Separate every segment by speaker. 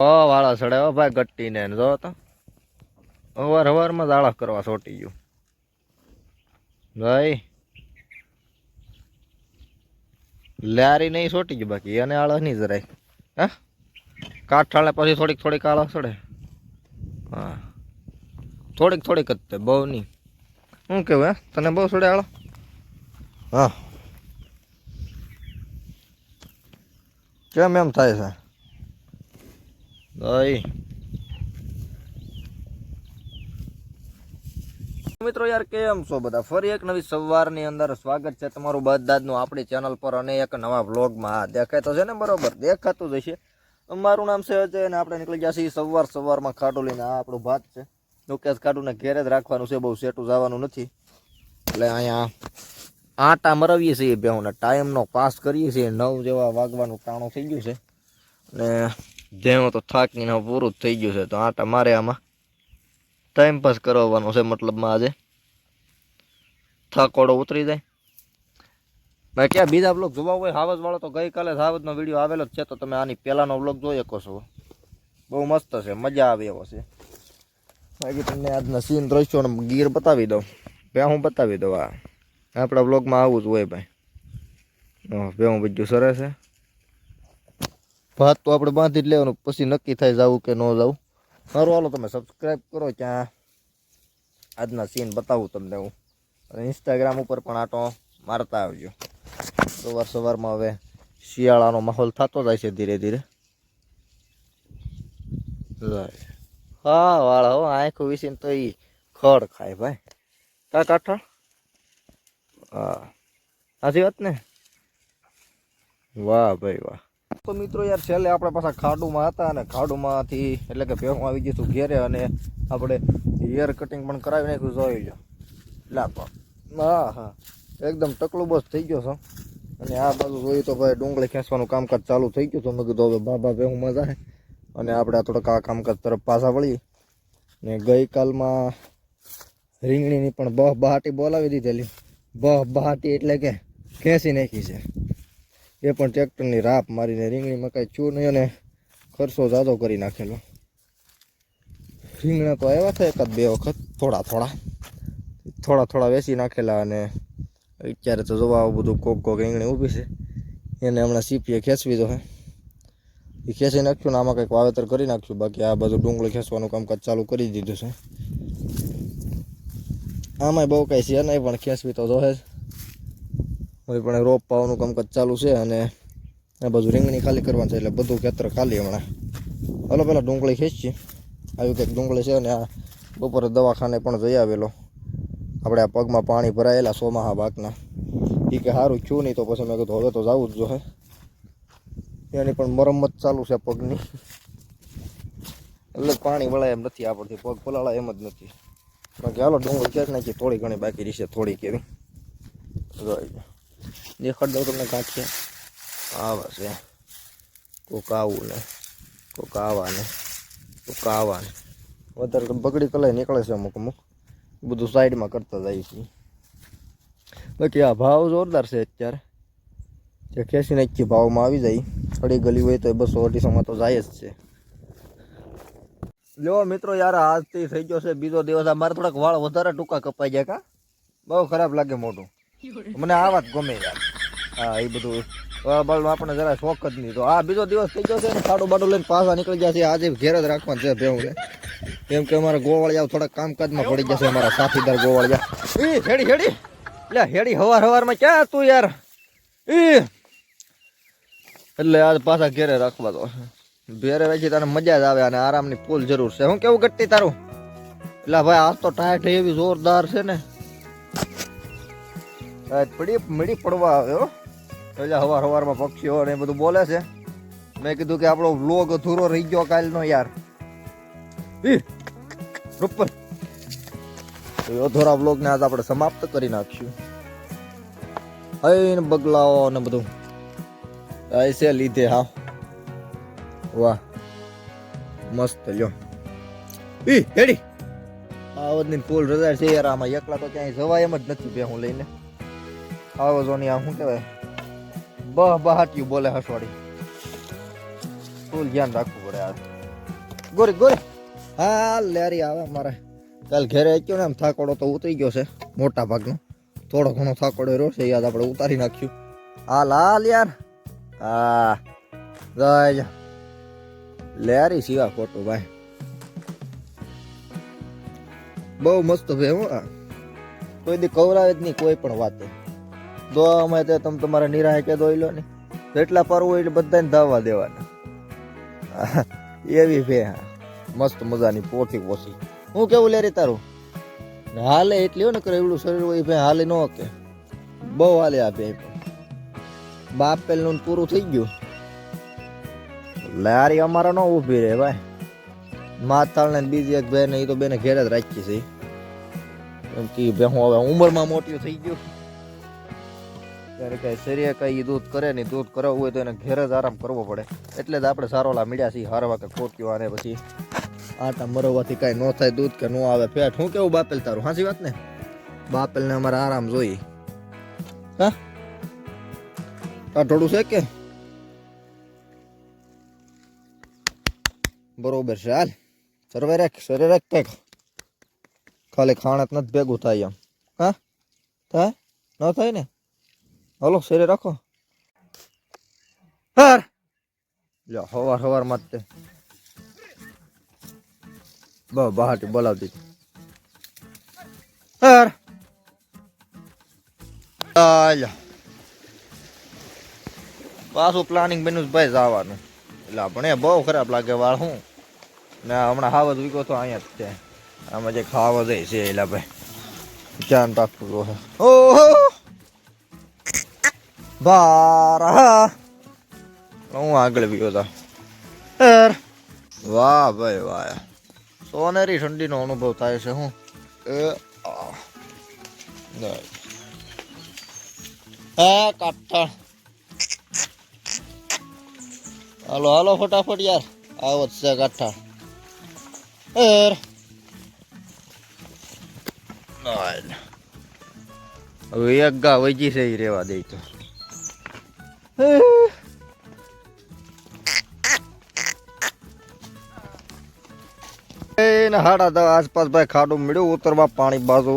Speaker 1: વાળા સડે હો ભાઈ ગટ્ટી ને જો તો. અવાર હવારમાં દાળા કરવા સોટી ગયું. ભાઈ લારી નહીં સોટી ગયું બાકી, એને આળસ નહીં જરાય. હા? કાઠાળે પછી થોડીક થોડીક આળસ સડે હા. થોડીક થોડીક જ તે, બહુ નહીં. શું કેવું હે? તને બહુ સડે આળો હા. કેમ એમ થાય છે? ભાઈ મિત્રો યાર, કેમ છો બધા? ફરી એક નવી સવારની અંદર સ્વાગત છે તમારું બધાનું આપણી ચેનલ પર અને એક નવા વ્લોગમાં આ દેખાય તો છે ને બરોબર? દેખાતું જ હશે. મારું નામ છે અજય અને આપણે નીકળી ગયા છીએ સવાર સવારમાં ખાટું લઈને આ આપણું ભાત છે. લોકેશ ખાટુને ઘેરે જ રાખવાનું છે, બહુ સેટું જવાનું નથી. એટલે અહીંયા આટા મરાવીએ છીએ બેહુને ટાઈમનો પાસ કરીએ છીએ. નવ જેવા વાગવાનું ટાણું થઈ ગયું છે. અને જેવું તો થાકીને પૂરું થઈ ગયું છે. તો આટા મારે આમાં ટાઈમ પાસ કરવાનો છે મતલબમાં આજે. થાકોડો ઉતરી જાય. ભાઈ ક્યાં બીજા બ્લોગ જોવા હોય હાવજ વાળો તો ગઈકાલે જ હાવજનો વીડિયો આવેલો જ છે. તો તમે આની પહેલાનો બ્લોગ જોઈ શકો છો. બહુ મસ્ત છે, મજા આવે એવો છે. બાકી તમને આજના સીન દ્રશ્યો અને ગીર બતાવી દઉં. બે હું બતાવી દઉં આ. આપણા બ્લોગમાં આવું જ હોય ભાઈ. બે હું બીજું સરસ છે. ભાત તો આપણે બાંધી જ લેવાનું, પછી નક્કી થાય જવું કે ન જવું સારું હાલો, તમે સબસ્ક્રાઈબ કરો ત્યાં. આજના સીન બતાવું તમને હું. અને ઇન્સ્ટાગ્રામ ઉપર પણ આટો મારતા આવજો. સવાર સવારમાં હવે શિયાળાનો માહોલ થતો જાય છે ધીરે ધીરે. હા, વાળા હો, આંખો વિસીને તો એ ખડ ખાય ભાઈ. કા કાઠા હા. સાચી વાત ને? વાહ ભાઈ વાહ. તો મિત્રો યાર, છેલ્લે આપણે પાછા ખાડુમાં હતા અને ખાડુમાંથી એટલે કે ભેગું આવી ગયું હતું ઘેરે અને આપણે હેર કટિંગ પણ કરાવી નાખ્યું જોઈ લો. લા પણ હા હા. એકદમ ટકલું બસ થઈ ગયો છો. અને આ બાજુ જોઈએ તો ભાઈ ડુંગળી ખેંચવાનું કામકાજ ચાલુ થઈ ગયું તો મેં કીધું હવે બાબા ભેગું મજા અને આપણે આ થોડાક આ કામકાજ તરફ પાછા વળી ને ગઈકાલમાં રીંગણીની પણ બહ બહાટી બોલાવી દીધેલી. બહ બહાટી એટલે કે ખેંચી નાખી છે. એ પણ ટ્રેક્ટરની રાપ મારીને રીંગણીમાં કાંઈ ચૂ નહીં અને ખર્ચો જાદો કરી નાખેલો. રીંગણા તો આવ્યા હતા એકાદ બે વખત, થોડા થોડા. થોડા થોડા વેચી નાખેલા અને અત્યારે તો જોવા આવું બધું કોક કોક રીંગણી ઊભી છે. એને હમણાં સીપીએ ખેંચવી દો હે. એ ખેંચી નાખ્યું ને આમાં કંઈક વાવેતર કરી નાખ્યું. બાકી આ બધું ડુંગળી ખેંચવાનું કામકાજ ચાલુ કરી દીધું છે. આમાંય બહુ કાંઈ છે નહીં, પણ ખેંચવી તો જોહે જ. હવે પણ રોપ પાવાનું કામકાજ ચાલુ છે અને આ બાજુ રીંગણી ખાલી કરવાનું છે એટલે બધું ખેતર ખાલી હમણાં. હલો, પેલા ડુંગળી ખેંચીએ. આવી કંઈક ડુંગળી છે અને આ બપોરે દવાખાને પણ જઈ આવેલો. આપણે આ પગમાં પાણી ભરાયેલા સોમાહા બાકના એ કે સારું છું નહીં તો પછી મેં કીધું, હવે તો જવું જ જોઈએ એની પણ મરમ્મત ચાલુ છે પગની. એટલે પાણી વળાય એમ નથી આપણથી, પગ પલાળાય એમ જ નથી. બાકી હાલો, ડુંગળી ક્યાંક નાખી, થોડી ઘણી બાકી રહેશે થોડી કેવી દેખાડ દઉં તમને કાંઠે આવા છે કોક આવું ને કોક આવા ને કોક આવા ને વધારે તો બગડી કલાઈ નીકળે છે અમુક અમુક બધું સાઈડમાં કરતા જાય છે બાકી આ ભાવ જોરદાર છે અત્યારે જે ખેંચી નાખી ભાવમાં આવી જાય અડી ગલી હોય તો એ બસો અઢીસોમાં તો જાય જ છે લ્યો મિત્રો યાર આજથી થઈ ગયો છે બીજો દિવસ આ મારે થોડાક વાળ વધારે ટૂંકા કપાઈ જાય કા? બહુ ખરાબ લાગે મોટું મને આ વાત ગમે યાર. હા, એ બધું. બાળનું આપણે જરા શોખ જ નહીં. તો આ બીજો દિવસ થઈ ગયો છે ને, સાડો બાડો લઈને પાછા નીકળી ગયા છે આજે ઘેર જ રાખવાનું છે ભેવું છે કેમ કે અમારા ગોવાળિયા થોડાક કામકાજમાં પડી ગયા છે અમારા સાથીદાર ગોવાળિયા. એ હેડી હેડી. લે, હેડી, હવાર હવારમાં ક્યાં તું યાર? એ એટલે આજ પાછા ઘેરે રાખવા તો. ઘેરે વેચી તને મજા જ આવે અને આરામની ફૂલ જરૂર છે. હું કેવું ગટ્ટી તારું? એટલે ભાઈ, આજ તો ટાઈટ એવી જોરદાર છે ને. પડી મળી પડવા આવ્યો એટલે હવાર હવારમાં પક્ષીઓ ને એ બધું બોલે છે. મેં કીધું કે આપણો વ્લોગ અધૂરો રહી ગયો કાલનો યાર. એ અધૂરા વ્લોગ ને આજ આપણે સમાપ્ત કરી નાખ્યું અહીં બગલાઓ ને બધું. ऐसे લીધે, હા. વાહ. મસ્ત, લ્યો. ઈ, હેડી. આવદની ફૂલ રજા છે યાર, આમાં એકલા તો ક્યાંય જવાય એમ જ નથી બે હું લઈને. આવો જોની આ શું કહેવાય? બહ બહાટ્યું બોલે હસવાડી. ફૂલ ધ્યાન રાખવું પડે આ. ગોરી ગોરી. હા લેરી આવે મારે કાલ ઘેરે આવ્યો ને, આમ થાકોડો તો ઉતરી ગયો છે, મોટા ભાગનો. થોડો ઘણો થાકોડો રહ્યો છે, યાદ આપણે ઉતારી નાખ્યું. હાલ હાલ યાર. હા. જાય લેરી સિવા ખોટું, ભાઈ. બહુ મસ્ત ભાઈ હું કોઈ દી કવરાવે જ નહીં, કોઈ પણ વાતે. દોવામાં તે તમે તમારા નિરાહે કે દોઈ લો ને. જેટલા હોય એટલે બધાને ધાવવા દેવાના. એવી ભે હા. મસ્ત મજાની પોથી પોસી. હું કેવું લે રે તારું? હાલે એટલી હોય ને કરે એવડું શરીર હોય ભાઈ હાલે ન કે. બહુ હાલે આ ભે બાપ પેલું પૂરું થઈ ગયું. લારી અમારા ન ઊભી રહે ભાઈ. માતાળ ને બીજી એક બેન એ તો બેને ઘેર જ રાખી છે. એમ કે હું હવે ઉંમરમાં મોટી થઈ ગયું. ત્યારે કઈ શરીર કાંઈ દૂધ કરે નહીં, દૂધ કરાવવું હોય તો એને ઘેર જ આરામ કરવો પડે. એટલે જ આપણે સારોલા મળ્યા છીએ હારવા કે ખોટ્યો આને પછી. આટા મરવવાથી કાંઈ ન થાય, દૂધ કે ન આવે પેટ હું કેવું બાપેલ તારું હાંસી વાત ને? બાપેલ ને અમારે આરામ જોઈએ. હા? થોડું છે કે? બરોબર છે, હાલ. સર્વે રાખ સરે રાખ કંઈક. ખાલી ખાણત નથી ભેગું થાય એમ. હા? થાય? ન થાય ને? હલો શેરે રાખો હાર લ્યો હવાર હવારમાં તે બ બહાટી બોલાવતી હાર આલ્યા પાછું પ્લાનિંગ બન્યું છે ભાઈ જવાનું એટલે આપણે બહુ ખરાબ લાગે વાળ હું ને હમણાં હાવજ વીકો તો અહીંયા જ છે આમાં જે ખાવા જાય છે એટલે ભાઈ ધ્યાન રાખવું જોઈએ ઓહો બારા હું આગળ ગયો હતો વાહ ભાઈ વાહ. સોનેરી ઠંડીનો અનુભવ થાય છે હું. કાઠા હાલો હાલો ફટાફટ યાર. આવો જ છે કાઠા એર. હવે એક ગા વૈજી છે એ રેવા દે તો. એને હાડા દસ આસપાસ ભાઈ ખાડું મળ્યું, ઉતરવા પાણી બાજુ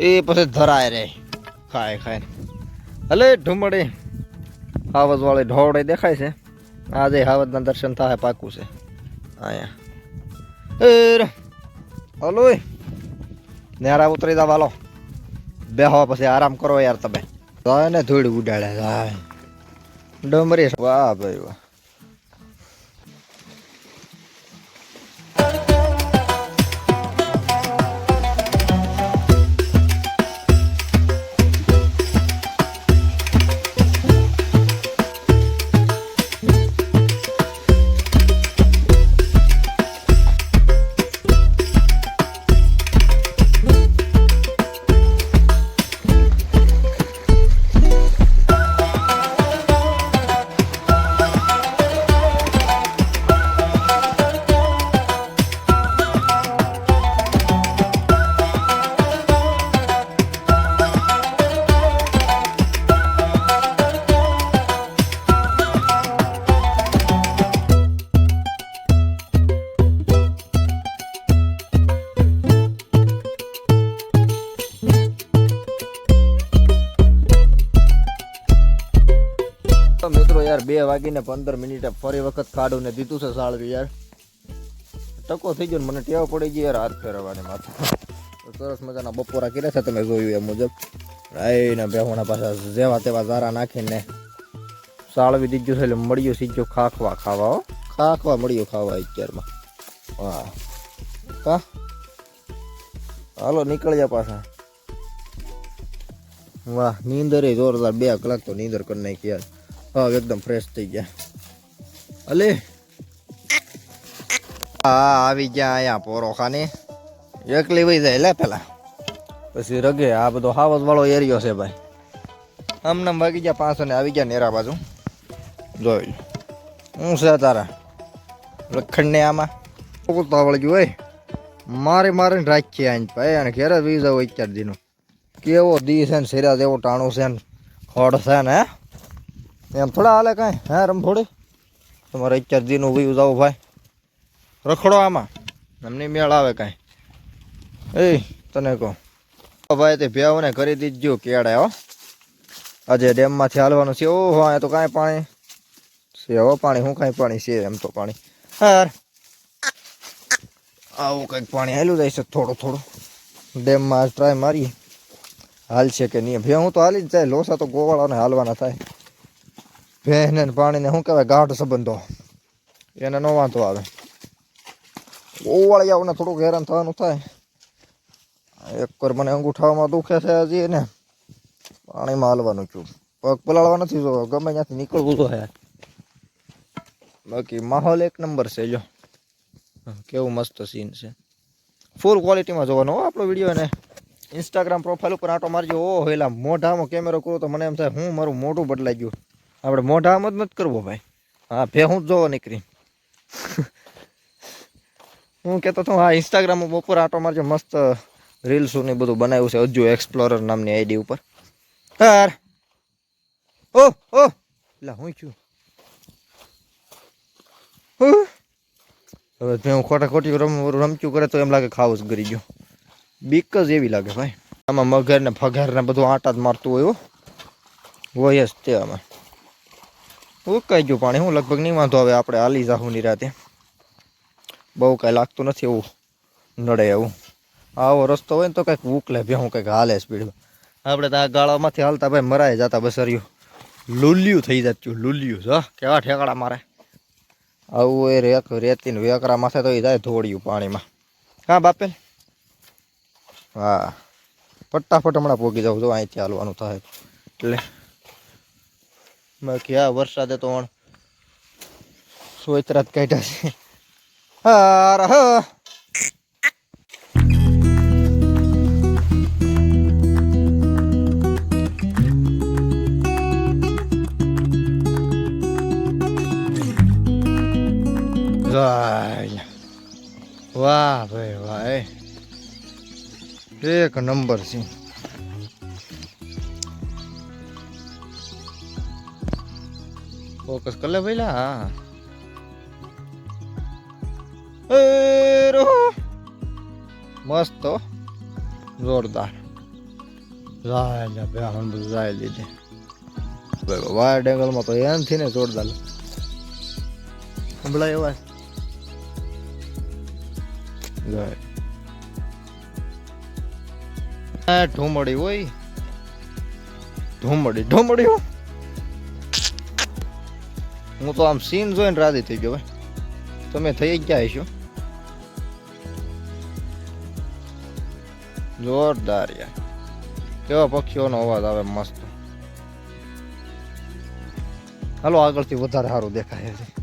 Speaker 1: એ પછી ધરાય રે, ખાય ખાય. હલે ઢુમડી હાવજ વાળી ઢોળે દેખાય છે. આજે હાવજના દર્શન થાય પાકું છે. અહીંયા. હલો નેરા ઉતરી દા વાલો બેહો પછી આરામ કરો યાર તમે. જાય ને ધૂળ ઉડાડે ડમરી વાહ ભાઈ વાહ. તો મિત્રો યાર, બે વાગીને પંદર મિનિટે ફરી વખત કાઢું ને દીધું છે સાળવી યાર. ટકો થઈ ગયો મને ટેવ પડી ગઈ યાર, હાથ ફેરવવાની માથે. સરસ મજાના બપોરા કર્યા છે, તમે જોયું એ મુજબ. રાઈને બેહોણા પાછા જેવા તેવા ઝારા નાખીને સાળવી દીધું છે, એટલે મળ્યું સીધું ખાખવા ખાવા, હો. ખાખવા મળ્યું ખાવા અત્યારમાં. વાહ કા? હાલો, નીકળ્યા પાછા. વાહ, નીંદર જોરદાર. બે કલાક તો નીંદર કરી નાખી યાર. હા, એકદમ ફ્રેશ થઈ ગયા. અલે. હા, આવી ગયા અહીંયા પોરોખાની. એકલી વહી જાય લે પેલા. પછી રગે, આ બધો હાવસ વાળો એરિયો છે ભાઈ. આમને વાગી ગયા પાંચસો ને આવી ગયા નેરા બાજુ. જોઈ હું છે તારા? લખણ ને આમાં. ઉતાવળ ગયું હોય મારે મારે રાખીએ આજ ભાઈ, અને ઘેર જ વીઝા હોય ચાર દીનું કેવો દી છે ને સિરા જેવો ટાણું છે ને, ખોડ છે ને, હે? એમ થોડા હાલે કાંઈ? હા રમફોડી તમારે અત્યાર દીનું વયું જાવ ભાઈ. રખડો આમાં. એમને મેળ આવે કાંઈ. એ, તને કહું. ભાઈ, તે ભેવને કરી દીધજો કેળે, હો. આજે ડેમમાંથી હાલવાનું છે. ઓહો, અહીંયા તો કાંઈ પાણી છે. હો પાણી, હું કાંઈ પાણી છે એમ તો પાણી. હાર. આવું કંઈક પાણી હાલ્યું જાય છે થોડું થોડું. ડેમમાં ટ્રાય મારીએ. હાલ છે કે નહીં? ભે હું તો હાલી જ જાય. લોસા તો ગોવાળાને હાલવાના થાય. ભેને ને પાણીને શું કહેવાય? ગાઢ સંબંધો. એને ન વાંધો આવે. ગોવાળિયાઓને થોડુંક હેરાન થવાનું થાય. એક વાર મને અંગૂઠામાં દુખે છે હજી ને. પાણીમાં હાલવાનું છું. પગ પલાળવા નથી જો ગમે ત્યાંથી નીકળવું તો હે. બાકી માહોલ એક નંબર છે, જો. કેવું મસ્ત સીન છે. ફૂલ ક્વોલિટીમાં જોવાનો હો આપણો વીડિયો ને ઇન્સ્ટાગ્રામ પ્રોફાઇલ ઉપર આટો મારજો. ઓ હેલા મોઢામાં કેમેરો કરું તો મને એમ થાય, હું મારું મોઢું બદલાઈ ગયું. આપણે મોઢા આમ જ નથી કરવો ભાઈ. હા ભે હું જોવો નીકળી. હું કહેતો હતો હા ઇન્સ્ટાગ્રામ બપોર આટો મારજો, મસ્ત રીલ્સો ને બધું બનાવ્યું છે હજુ એક્સપ્લોરર નામની આઈડી ઉપર. હાર. ઓ ઓ. એટલે હું છું? હવે હું ખોટા ખોટી રમ, રમચું કરે તો એમ લાગે ખાવું જ ગરી ગયો. બીક જ એવી લાગે ભાઈ. આમાં મગર ને ફગર ને બધું આટા જ મારતું હોય. હોય જ તે આમાં. ઉકાઈ ગયું પાણી. હું લગભગ નહીં વાંધો હવે આપણે હાલી જાહું નિરાતે બહુ કાંઈ લાગતું નથી એવું. નડે એવું. આવો રસ્તો હોય ને તો કંઈક ઉકલે ભે હું કંઈક હાલે સ્પીડમાં. આપણે તો આ ગાળામાંથી હાલતા ભાઈ મરાય જતા બસરિયું લુલ્યું થઈ જતું લુલ્યું. હા, કેવા ઠેકડા મારે. આવું એ રેક રેતી ને વેકરા માથે તો એ જાય ધોળ્યું પાણીમાં. હા બાપેલ હા. ફટાફટ હમણાં પોગી જાઉં, જો અહીંથી હાલવાનું થાય એટલે બાકી આ વરસાદે તો વણ સોયતરા જ કાઢ્યા છે. હાર, હા. જાય વાહ ભાઈ, વાહ, એ. એક નંબર છે. ફોકસ કર લે પહેલા હા મસ્ત. જોરદાર. જાય બે હમ જાય લીધે. વાયર એંગલમાં તો એનથી ને જોરદાર. સંભળાય અવાજ જાય. ઢોમડી હોય. ઢોમડી ઢોમડી હો તો આમ સીન જોઈને રાજી થઈ ગયો, ભાઈ. તમે થઈ ગયા હશો. જોરદાર યાર. કેવા પક્ષીઓનો અવાજ આવે મસ્ત. હાલો, આગળથી વધારે સારું દેખાય છે